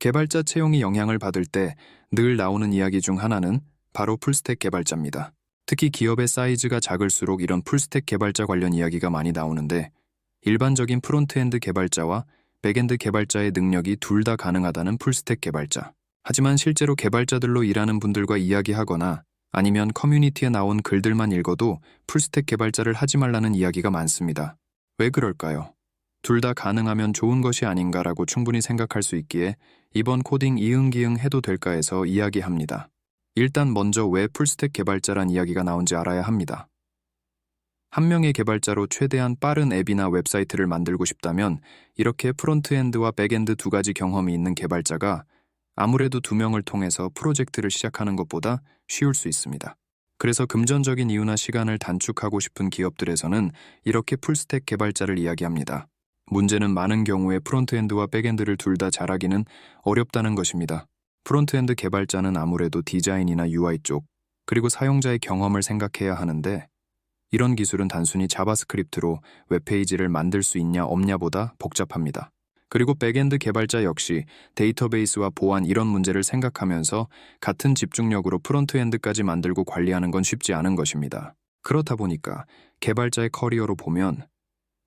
개발자 채용이 영향을 받을 때 늘 나오는 이야기 중 하나는 바로 풀스택 개발자입니다. 특히 기업의 사이즈가 작을수록 이런 풀스택 개발자 관련 이야기가 많이 나오는데 일반적인 프론트엔드 개발자와 백엔드 개발자의 능력이 둘 다 가능하다는 풀스택 개발자. 하지만 실제로 개발자들로 일하는 분들과 이야기하거나 아니면 커뮤니티에 나온 글들만 읽어도 풀스택 개발자를 하지 말라는 이야기가 많습니다. 왜 그럴까요? 둘 다 가능하면 좋은 것이 아닌가라고 충분히 생각할 수 있기에 이번 코딩 이응기응 해도 될까 해서 이야기합니다. 일단 먼저 왜 풀스택 개발자란 이야기가 나온지 알아야 합니다. 한 명의 개발자로 최대한 빠른 앱이나 웹사이트를 만들고 싶다면 이렇게 프론트엔드와 백엔드 두 가지 경험이 있는 개발자가 아무래도 두 명을 통해서 프로젝트를 시작하는 것보다 쉬울 수 있습니다. 그래서 금전적인 이유나 시간을 단축하고 싶은 기업들에서는 이렇게 풀스택 개발자를 이야기합니다. 문제는 많은 경우에 프론트엔드와 백엔드를 둘 다 잘하기는 어렵다는 것입니다. 프론트엔드 개발자는 아무래도 디자인이나 UI 쪽, 그리고 사용자의 경험을 생각해야 하는데 이런 기술은 단순히 자바스크립트로 웹페이지를 만들 수 있냐 없냐보다 복잡합니다. 그리고 백엔드 개발자 역시 데이터베이스와 보안 이런 문제를 생각하면서 같은 집중력으로 프론트엔드까지 만들고 관리하는 건 쉽지 않은 것입니다. 그렇다 보니까 개발자의 커리어로 보면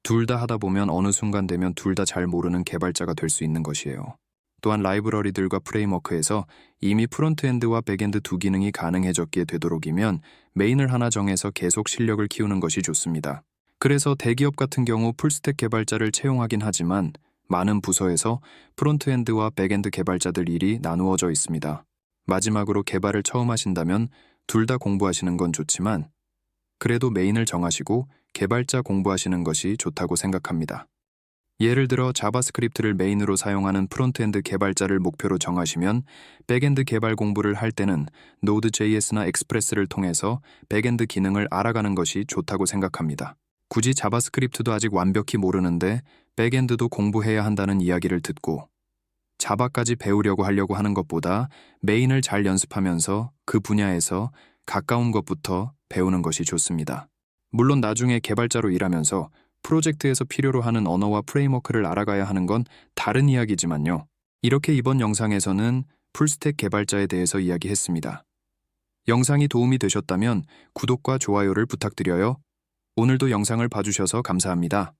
둘 다 하다 보면 어느 순간 되면 둘 다 잘 모르는 개발자가 될 수 있는 것이에요. 또한 라이브러리들과 프레임워크에서 이미 프론트엔드와 백엔드 두 기능이 가능해졌기에 되도록이면 메인을 하나 정해서 계속 실력을 키우는 것이 좋습니다. 그래서 대기업 같은 경우 풀스택 개발자를 채용하긴 하지만 많은 부서에서 프론트엔드와 백엔드 개발자들 일이 나누어져 있습니다. 마지막으로 개발을 처음 하신다면 둘 다 공부하시는 건 좋지만 그래도 메인을 정하시고 개발자 공부하시는 것이 좋다고 생각합니다. 예를 들어 자바스크립트를 메인으로 사용하는 프론트엔드 개발자를 목표로 정하시면 백엔드 개발 공부를 할 때는 Node.js나 익스프레스를 통해서 백엔드 기능을 알아가는 것이 좋다고 생각합니다. 굳이 자바스크립트도 아직 완벽히 모르는데 백엔드도 공부해야 한다는 이야기를 듣고 자바까지 배우려고 하려고 하는 것보다 메인을 잘 연습하면서 그 분야에서 가까운 것부터 배우는 것이 좋습니다. 물론 나중에 개발자로 일하면서 프로젝트에서 필요로 하는 언어와 프레임워크를 알아가야 하는 건 다른 이야기지만요. 이렇게 이번 영상에서는 풀스택 개발자에 대해서 이야기했습니다. 영상이 도움이 되셨다면 구독과 좋아요를 부탁드려요. 오늘도 영상을 봐주셔서 감사합니다.